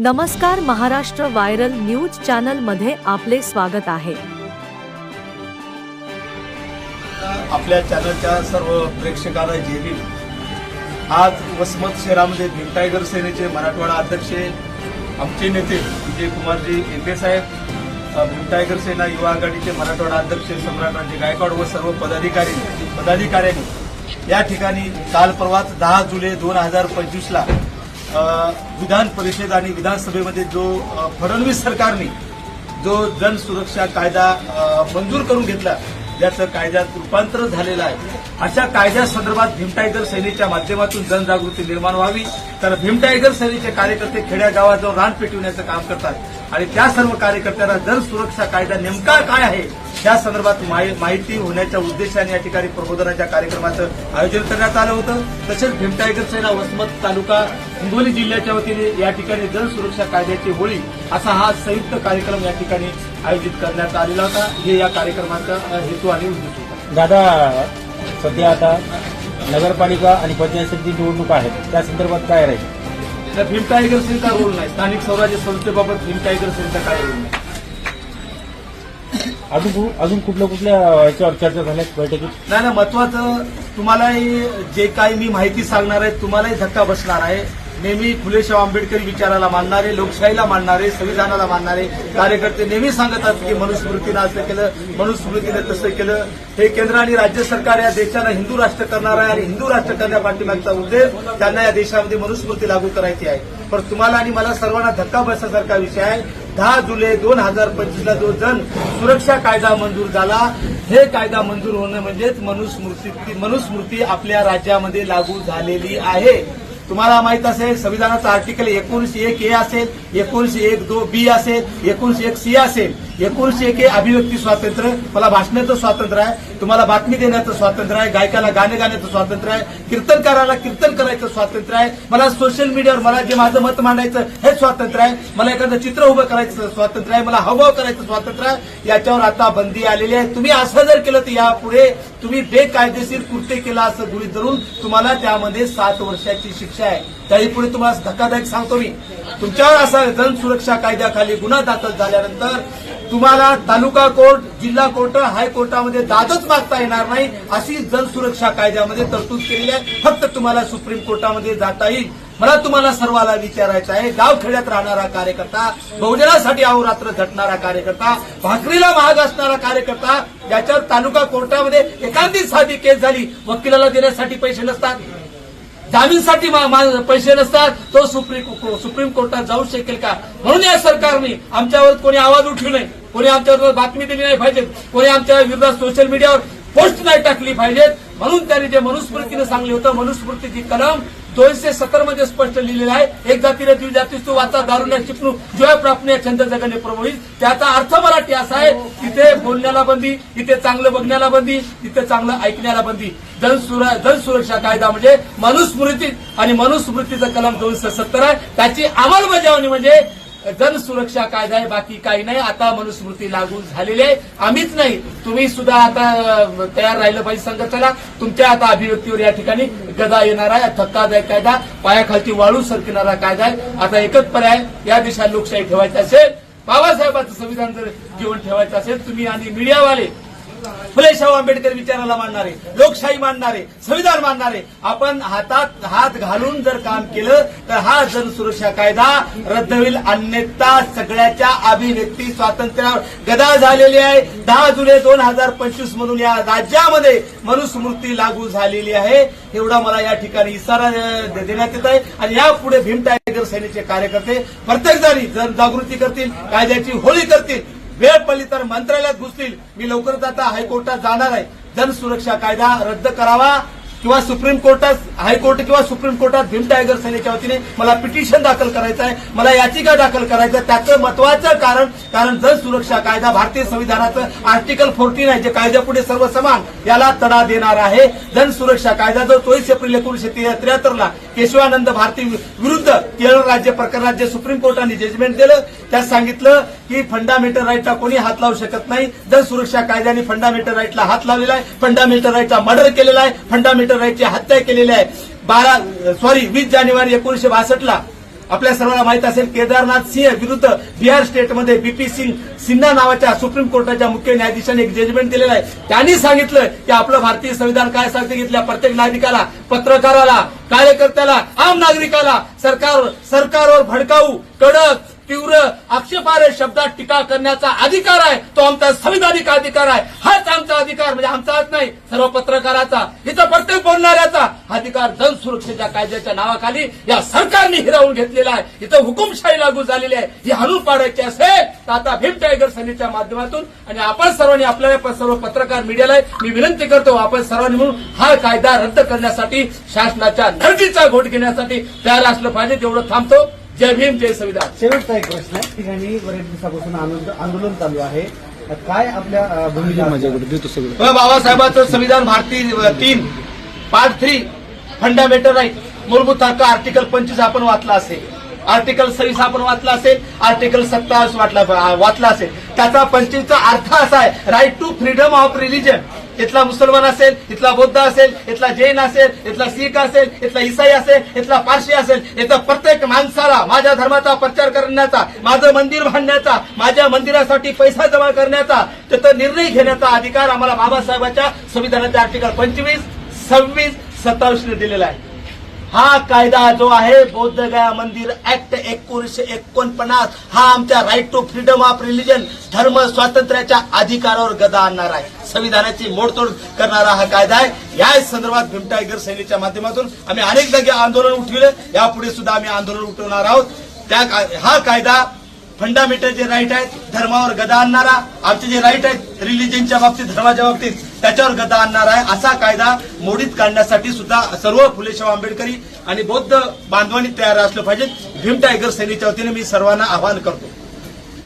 नमस्कार Maharashtra viral news चॅनलमध्ये आपले स्वागत आहे. आपल्या चॅनलच्या सर्व प्रेक्षकाला जेवी आज वसमत शहरामध्ये भीम टायगर सेनेचे मराठवाडा अध्यक्ष आमचे नेते विजय कुमारजी एपे साहेब भीम टायगर सेना युवा आघाडीचे मराठवाडा अध्यक्ष सम्राटांचे गायकवाड व सर्व पदाधिकारी पदाधिकाऱ्यांनी या ठिकाणी काल परवाच दहा जुलै दोन हजार पंचवीसला विधान परिषद आणि विधानसभेमध्ये जो फडणवीस सरकारने जो जन सुरक्षा कायदा मंजूर करून घेतला ज्याचं कायद्यात रूपांतर झालेलं आहे अशा कायद्यासंदर्भात भीम टायगर सेनेच्या माध्यमातून जनजागृती निर्माण व्हावी. तर भीम टायगर सेनेचे कार्यकर्ते खेड्यागावात जाऊन रान पेटविण्याचं काम करतात. आणि त्या सर्व कार्यकर्त्यांना जन सुरक्षा कायदा नेमका काय आहे त्या संदर्भात माहि- माहिती होण्याच्या उद्देशाने या ठिकाणी प्रबोधनाच्या कार्यक्रमाचं आयोजन करण्यात आलं होतं. तसेच भीम टायगर सेना वसमत तालुका हिंगोली जिल्ह्याच्या वतीने या ठिकाणी जन सुरक्षा कायद्याची होळी असा हा संयुक्त कार्यक्रम या ठिकाणी आयोजित करण्यात आलेला होता. हे या कार्यक्रमाचा हेतू आणि उद्देश होता. दादा सध्या आता नगरपालिका आणि पंचायत समिती निवडणूक आहेत त्या संदर्भात काय राहील? भीम टायगर सेलचा रोल नाही. स्थानिक स्वराज्य संस्थेबाबत भीम टायगर सेलचा काय रोल नाही? अजून कु- अजून कुठल्या कुठल्या याच्यावर चर्चा झाल्यात बैठकीत? नाही नाही महत्वाचं तुम्हालाही जे काही मी माहिती सांगणार आहे तुम्हालाही धक्का बसणार आहे. नेहमी फुलेशाह आंबेडकरी विचाराला मानणारे लोकशाहीला मानणारे संविधानाला मानणारे कार्यकर्ते नेहमी सांगत असतात की मनुस्मृतीनं असं केलं मनुस्मृतीनं तसं केलं. हे केंद्र आणि राज्य सरकार या देशाला हिंदू राष्ट्र करणार आहे आणि हिंदू राष्ट्र करण्या पाठीमागचा उद्देश त्यांना या देशामध्ये मनुस्मृती लागू करायची आहे. पण तुम्हाला आणि मला सर्वांना धक्का बसण्यासारखा विषय आहे. दहा जुलै दोन हजार पंचवीसला जो जन सुरक्षा कायदा मंजूर झाला हे कायदा मंजूर होणं म्हणजेच मनुस्मृती मनुस्मृती आपल्या राज्यामध्ये लागू झालेली आहे. तुम्हाला माहीत असेल संविधानाचं आर्टिकल एकोणीसशे एक ए असेल एकोणीसशे एक दो बी असेल एकोणीसशे एक सी असेल एकोणीसशे एक ए अभिव्यक्ती स्वातंत्र्य मला भाषणाचं स्वातंत्र्य आहे तुम्हाला बातमी देण्याचं स्वातंत्र्य आहे गायकाला गाणे गाण्याचं स्वातंत्र्य आहे कीर्तनकाराला कीर्तन करायचं स्वातंत्र्य आहे मला सोशल मीडियावर मला जे माझं मत मांडायचं हे स्वातंत्र्य आहे मला एखादं चित्र उभं करायचं स्वातंत्र्य आहे मला हवं करायचं स्वातंत्र्य आहे याच्यावर आता बंदी आलेली आहे. तुम्ही असं जर केलं तर यापुढे तुम्ही बेकायदेशीर कृत्य केलं असं गृहित धरून तुम्हाला त्यामध्ये सात वर्षाची शिक्षा आहे. त्याही पुढे तुम्हाला धक्कादायक सांगतो मी. तुमच्यावर असा जन सुरक्षा कायद्याखाली गुन्हा दाखल झाल्यानंतर तुम्हाला तालुका कोर्ट जिल्हा कोर्ट हायकोर्टामध्ये दादच मागता येणार नाही अशी जन सुरक्षा कायद्यामध्ये तरतूद केलेली आहे. फक्त तुम्हाला सुप्रीम कोर्टामध्ये जाता येईल. मला तुम्हाला सर्वाला विचारायचं आहे. गावखेड्यात राहणारा कार्यकर्ता बहुजनासाठी अहोरात्र झटणारा कार्यकर्ता भाकरीला महाग असणारा कार्यकर्ता ज्याच्यावर तालुका कोर्टामध्ये एखादी साधी केस झाली वकिलाला देण्यासाठी पैसे नसतात. जामीनसाठी पैसे नसतात तो सुप्रीम सुप्रीम कोर्टात जाऊ शकेल का? म्हणून या सरकारने आमच्यावर कोणी आवाज उठली नाही कोणी आमच्यावर बातमी दिली नाही पाहिजे कोणी आमच्या विरोधात सोशल मीडियावर पोस्ट नाही टाकली पाहिजेत. म्हणून त्यांनी जे मनुस्मृतीनं सांगले होतं मनुस्मृतीची कलम दोनशे सत्तरमध्ये स्पष्ट लिहिलेलं आहे एक जातीला द्वि जातीस तू वाचा दारुण्या चिपणू जोया प्रापण्या छंद जगणे प्रभोई त्याचा अर्थ मराठी असा आहे तिथे बोलण्याला बंदी तिथे चांगलं बघण्याला बंदी तिथे चांगलं ऐकण्याला बंदी. जन सुर- जन सुरक्षा कायदा म्हणजे मनुस्मृती आणि मनुस्मृतीचं कलम दोनशे सत्तर आहे. त्याची अंमलबजावणी म्हणजे जन सुरक्षा कायदा आहे बाकी काही नाही. आता मनुस्मृती लागू झालेली आहे. आम्हीच नाही. तुम्ही सुद्धा आता तयार राहिलं पाहिजे संघटनेला तुमच्या आता अभिव्यक्तीवर या ठिकाणी गदा येणार आहे. धक्कादायक कायदा. पायाखालची वाळू सरकणारा कायदा आहे. आता एकच पर्याय या देशात लोकशाही ठेवायची असेल. बाबासाहेबांचं संविधान जर जीवन ठेवायचं असेल तुम्ही आणि मीडियावाले फुले शाहू आंबेडकर विचाराला मानणारे लोकशाही मानणारे संविधान मानणारे आपण हातात हात घालून जर काम केलं तर हा जनसुरक्षा कायदा रद्द होईल. अन्यथा सगळ्याच्या अभिव्यक्ती स्वातंत्र्यावर गदा झालेली आहे. दहा जुलै दोन हजार पंचवीस मधून या राज्यामध्ये मनुस्मृती लागू झालेली आहे. एवढा मला या ठिकाणी इशारा देण्यात येत आहे. आणि यापुढे भीम टायगर सेनेचे कार्यकर्ते प्रत्येक जणी जन जागृती करतील कायद्याची होळी करतील. वेळ पडली तर मंत्रालयात घुसतील. मी लवकरच आता हायकोर्टात जाणार आहे. जन सुरक्षा कायदा रद्द करावा किंवा सुप्रीम कोर्टात हायकोर्ट किंवा सुप्रीम कोर्टात भीम टायगर सेनेच्या वतीने मला पिटिशन दाखल करायचं आहे. मला याचिका दाखल करायचं आहे. त्याचं महत्वाचं कारण कारण जन सुरक्षा कायदा भारतीय संविधानाचं आर्टिकल फोर्टीन आहे जे कायद्यापुढे सर्व समान याला तडा देणार आहे. जन सुरक्षा कायदा जो चोवीस एप्रिल एकोणीशे त्र्याहत्तरला केशवानंद भारती विरुद्ध केरळ राज्य प्रकरणात जे सुप्रीम कोर्टाने जजमेंट दिलं त्यात सांगितलं की फंडामेंटल राईटला कोणी हात लावू शकत नाही. जर सुरक्षा कायद्याने फंडामेंटल राईटला हात लावलेला आहे. फंडामेंटल राईटचा मर्डर केलेला आहे. फंडामेंटल राईटची हत्या केलेली आहे. बारा सॉरी वीस जानेवारी एकोणीशे बासष्टला आपल्या सर्वांना माहीत असेल केदारनाथ सिंह विरुद्ध बिहार स्टेटमध्ये बीपी सिंग सिन्हा नावाच्या सुप्रीम कोर्टाच्या मुख्य न्यायाधीशाने एक जजमेंट दिलेला आहे. त्यांनी सांगितलं की आपलं भारतीय संविधान काय सांगते की इथल्या प्रत्येक नागरिकाला पत्रकाराला कार्यकर्त्याला आम नागरिकाला सरकार सरकारवर भडकाऊ कडक तीव्र आक्षेपार्ह शब्दात टीका करण्याचा अधिकार आहे तो आमचा संविधानिक अधिकार आहे. हाच आमचा अधिकार म्हणजे आमचाच नाही सर्व पत्रकाराचा इथं प्रत्येक बोलणाऱ्याचा अधिकार जन सुरक्षेच्या कायद्याच्या नावाखाली या सरकारने हिरावून घेतलेला आहे. इथं हुकुमशाही लागू झालेली आहे. ही हाणून पाडायची असेल तर आता भीम टायगर सेनेच्या माध्यमातून आणि आपण सर्वांनी आपल्याला सर्व पत्रकार मीडियाला मी विनंती करतो आपण सर्वांनी म्हणून हा कायदा रद्द करण्यासाठी शासनाच्या नरडीचा घोट घेण्यासाठी तयार असलं पाहिजे तेवढं थांबतो. जय भीम जय संविधान. शेवटचा एक प्रश्न आहे. ठिकाणी बरेच दिवसापासून आंदोलन आंदोलन चालू आहे. काय आपल्या भूमिका बाबासाहेबांचं संविधान भारतीय तीन पार्ट थ्री फंडामेंटल राईट मूलभूत हक्क आर्टिकल पंचवीस आपण वाचला असेल. आर्टिकल सव्वीस आपण वाचला असेल. आर्टिकल सत्तावीस वाटला वाचला असेल. त्याचा पंचवीसचा अर्थ असा आहे right to freedom of religion इथला मुसलमान असेल इथला बौद्ध असेल इथला जैन असेल इथला शीख असेल इथला इसाई असेल इथला पारशी असेल इथं प्रत्येक माणसाला माझ्या धर्माचा प्रचार करण्याचा माझं मंदिर बांधण्याचा माझ्या मंदिरासाठी पैसा जमा करण्याचा तिथं निर्णय घेण्याचा अधिकार आम्हाला बाबासाहेबांच्या संविधानाच्या आर्टिकल पंचवीस सव्वीस सत्तावीसने दिलेला आहे. हा कायदा जो आहे बौद्धगया मंदिर ऍक्ट एकोणीसशे एकोणपन्नास हा आमच्या right to freedom of religion धर्म स्वातंत्र्याच्या अधिकारावर गदा आणणार आहे. संविधानाची मोडतोड करणारा हा कायदा आहे. या संदर्भात भीमटायगर सेनेच्या माध्यमातून आम्ही अनेक जागी आंदोलन उठविले. यापुढे सुद्धा आम्ही आंदोलन उठवणार आहोत. त्या हा कायदा फंडामेंटल जे राईट आहेत धर्मावर गदा आणणारा आमचे जे राईट आहेत रिलिजनच्या बाबतीत धर्माच्या बाबतीत त्याच्यावर गदा आणणार आहे. असा कायदा मोडीत काढण्यासाठी सुद्धा सर्व फुलेशाह आंबेडकरी आणि बौद्ध बांधवांनी तयार असलं पाहिजे. भीम टायगर सेनेच्या वतीने मी सर्वांना आवाहन करतो.